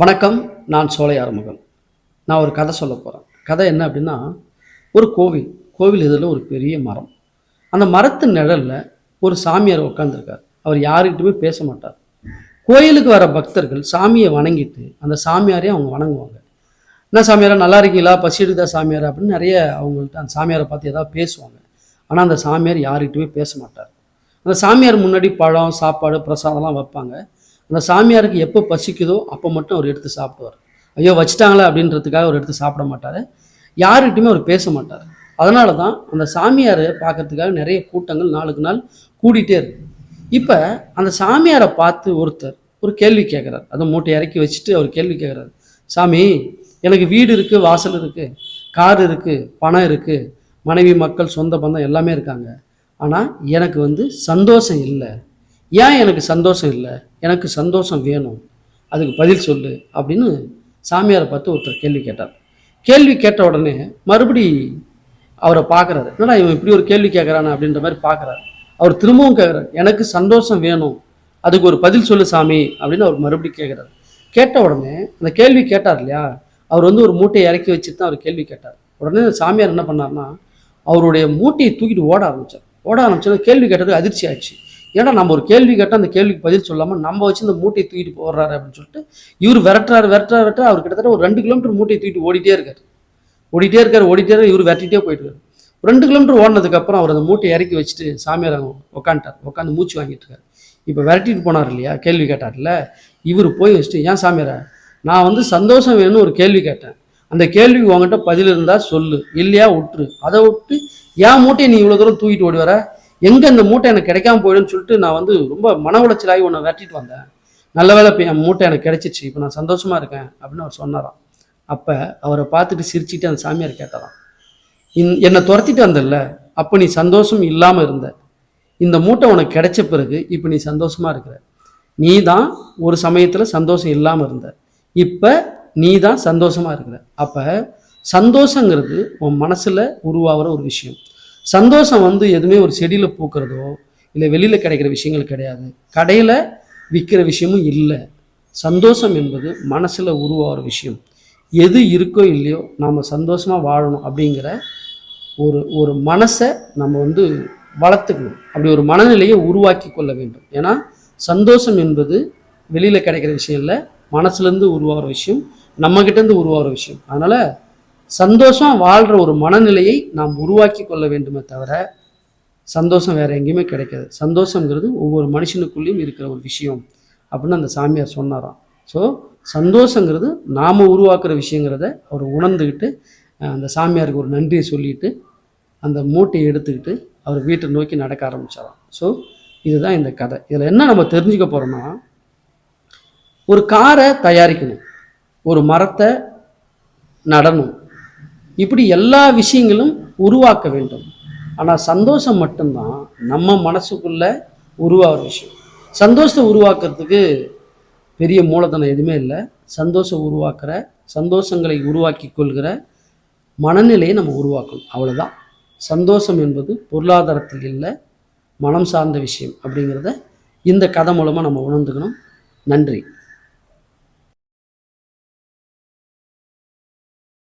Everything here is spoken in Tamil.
வணக்கம் நான் சோலை ஆறுமுகம். நான் ஒரு கதை சொல்ல போகிறேன் கதை என்ன அப்படின்னா ஒரு கோவில் கோவில் இதில் ஒரு பெரிய மரம். அந்த மரத்து நிழலில் ஒரு சாமியார் உட்காந்துருக்கார் அவர் யாருக்கிட்டுமே பேச மாட்டார். கோயிலுக்கு வர பக்தர்கள் சாமியை வணங்கிட்டு அந்த சாமியாரையும் அவங்க வணங்குவாங்க. என்ன சாமியாரா நல்லா இருக்கீங்களா? பசி எடுத்தா சாமியார்? அப்படின்னு நிறைய அவங்கள்ட்ட அந்த சாமியாரை பார்த்து ஏதாவது பேசுவாங்க. ஆனால் அந்த சாமியார் யாருக்கிட்டுமே பேச மாட்டார். அந்த சாமியார் முன்னாடி பழம் சாப்பாடு பிரசாதம்லாம் வைப்பாங்க. அந்த சாமியாருக்கு எப்போ பசிக்குதோ அப்போ மட்டும் அவர் எடுத்து சாப்பிடுவார். ஐயோ வச்சுட்டாங்களே அப்படின்றதுக்காக அவர் எடுத்து சாப்பிட மாட்டார். யாருக்கிட்டையுமே அவர் பேச மாட்டார். அதனால தான் அந்த சாமியாரை பார்க்கறதுக்காக நிறைய கூட்டங்கள் நாளுக்கு நாள் கூடிட்டே இருக்கு. இப்போ அந்த சாமியாரை பார்த்து ஒருத்தர் ஒரு கேள்வி கேட்குறாரு அதை மூட்டை இறக்கி வச்சுட்டு அவர் கேள்வி கேட்குறாரு சாமி எனக்கு வீடு இருக்குது வாசல் இருக்குது கார் இருக்குது பணம் இருக்குது மனைவி மக்கள் சொந்த பந்தம் எல்லாமே இருக்காங்க. ஆனால் எனக்கு வந்து சந்தோஷம் இல்லை. ஏன் எனக்கு சந்தோஷம் இல்லை? எனக்கு சந்தோஷம் வேணும். அதுக்கு பதில் சொல்லு அப்படின்னு சாமியாரை பார்த்து ஒருத்தர் கேள்வி கேட்டார். கேள்வி கேட்ட உடனே மறுபடி அவரை பார்க்குறாரு. என்னடா இவன் இப்படி ஒரு கேள்வி கேட்குறானே அப்படின்ற மாதிரி பார்க்குறாரு. அவர் திரும்பவும் கேட்குறாரு. எனக்கு சந்தோஷம் வேணும். அதுக்கு ஒரு பதில் சொல்லு சாமி அப்படின்னு அவர் மறுபடியும் கேட்குறாரு. கேட்ட உடனே அந்த கேள்வி கேட்டார் இல்லையா? அவர் வந்து ஒரு மூட்டையை இறக்கி வச்சுட்டு தான் அவர் கேள்வி கேட்டார். உடனே அந்த சாமியார் என்ன பண்ணார்னா அவருடைய மூட்டையை தூக்கிட்டு ஓட ஆரம்பிச்சார். ஓட ஆரம்பிச்சோன்னா கேள்வி கேட்டது அதிர்ச்சி ஆயிடுச்சு. ஏன்னா நம்ம ஒரு கேள்வி கேட்டால் அந்த கேள்விக்கு பதில் சொல்லாமல் நம்ம வச்சு இந்த மூட்டையை தூக்கிட்டு போடுறாரு அப்படின்னு சொல்லிட்டு இவர் விரட்டுறாரு விரட்டுறாரு விரட்டுற அவர் கிட்டத்தட்ட ஒரு ரெண்டு கிலோமீட்டர் மூட்டையை தூக்கிட்டு ஓடிட்டே இருக்காரு. ஓடிட்டே இருக்காரு ஓடிட்டே இருக்காரு. இவர் விரட்டிட்டே போயிட்டு இருக்காரு ரெண்டு கிலோமீட்டர் ஓடினதுக்கப்புறம் அவர் அந்த மூட்டையை இறக்கி வச்சுட்டு சாமியார் அங்க உட்காந்துட்டார் உட்காந்து மூச்சு வாங்கிட்டு இருக்காரு. இப்போ விரட்டிட்டு போனார் இல்லையா? கேள்வி கேட்டார்ல. இவர் போய் வச்சுட்டு ஏன் சாமியாரா நான் வந்து சந்தோஷம் வேணும்னு ஒரு கேள்வி கேட்டேன். அந்த கேள்வி உங்ககிட்ட பதில் இருந்தால் சொல்லு. இல்லையா விட்டுரு அதை விட்டு ஏன் மூட்டையை நீ இவ்வளோ தூரம் தூக்கிட்டு ஓடி வர? எங்கே இந்த மூட்டை எனக்கு கிடைக்காம போயிடும்னு சொல்லிட்டு நான் வந்து ரொம்ப மன உளைச்சலாகி உன்னை விரட்டிட்டு வந்தேன். நல்ல வேலை இப்போ என் மூட்டை எனக்கு கிடைச்சிச்சு. இப்போ நான் சந்தோஷமாக இருக்கேன் அப்படின்னு அவர் சொன்னாராம். அப்போ அவரை பார்த்துட்டு சிரிச்சிட்டு அந்த சாமியார் கேட்டாராம். இன் என்னை துரத்திட்டு வந்தல்ல. அப்போ நீ சந்தோஷம் இல்லாமல் இருந்த. இந்த மூட்டை உனக்கு கிடைச்ச பிறகு இப்போ நீ சந்தோஷமாக இருக்கிற. நீ தான் ஒரு சமயத்தில் சந்தோஷம் இல்லாமல் இருந்த. இப்போ நீ தான் சந்தோஷமா இருக்கிற. அப்போ சந்தோஷங்கிறது உன் மனசில் உருவாகிற ஒரு விஷயம். சந்தோஷம் வந்து எதுவுமே ஒரு செடியில் பூக்கிறதோ இல்லை வெளியில் கிடைக்கிற விஷயங்கள் கிடையாது. கடையில் விற்கிற விஷயமும் இல்லை. சந்தோஷம் என்பது மனசில் உருவாகிற விஷயம். எது இருக்கோ இல்லையோ நாம் சந்தோஷமாக வாழணும் அப்படிங்கிற ஒரு ஒரு மனசை நம்ம வந்து வளர்த்துக்கணும். அப்படி ஒரு மனநிலையை உருவாக்கி கொள்ள வேண்டும். ஏன்னா சந்தோஷம் என்பது வெளியில் கிடைக்கிற விஷயம் இல்லை மனசுலேருந்து உருவாகிற விஷயம் நம்மக்கிட்டேருந்து உருவாகிற விஷயம். அதனால் சந்தோஷம் வாழ்கிற ஒரு மனநிலையை நாம் உருவாக்கி கொள்ள வேண்டுமே தவிர சந்தோஷம் வேற எங்கேயுமே கிடைக்காது. சந்தோஷங்கிறது ஒவ்வொரு மனுஷனுக்குள்ளேயும் இருக்கிற ஒரு விஷயம் அப்படின்னு அந்த சாமியார் சொன்னாராம். ஸோ சந்தோஷங்கிறது நாம் உருவாக்குற விஷயங்கிறத அவர் உணர்ந்துக்கிட்டு அந்த சாமியாருக்கு ஒரு நன்றியை சொல்லிட்டு அந்த மூட்டையை எடுத்துக்கிட்டு அவர் வீட்டை நோக்கி நடக்க ஆரம்பித்தாராம் ஸோ இதுதான் இந்த கதை. இதில் என்ன நம்ம தெரிஞ்சுக்க போகிறோம்னா ஒரு காரை தயாரிக்கணும். ஒரு மரத்தை நடணும். இப்படி எல்லா விஷயங்களும் உருவாக்க வேண்டும். ஆனால் சந்தோஷம் மட்டும்தான் நம்ம மனசுக்குள்ளே உருவாகிற விஷயம். சந்தோஷத்தை உருவாக்குறதுக்கு பெரிய மூலதனம் எதுவுமே இல்லை. சந்தோஷம் உருவாக்குற சந்தோஷங்களை உருவாக்கி கொள்கிற மனநிலையை நம்ம உருவாக்கணும். அவ்வளோதான் சந்தோஷம் என்பது பொருளாதாரத்தில் இல்லை மனம் சார்ந்த விஷயம் அப்படிங்கிறத இந்த கதை மூலமாக நம்ம உணர்ந்துக்கணும். நன்றி.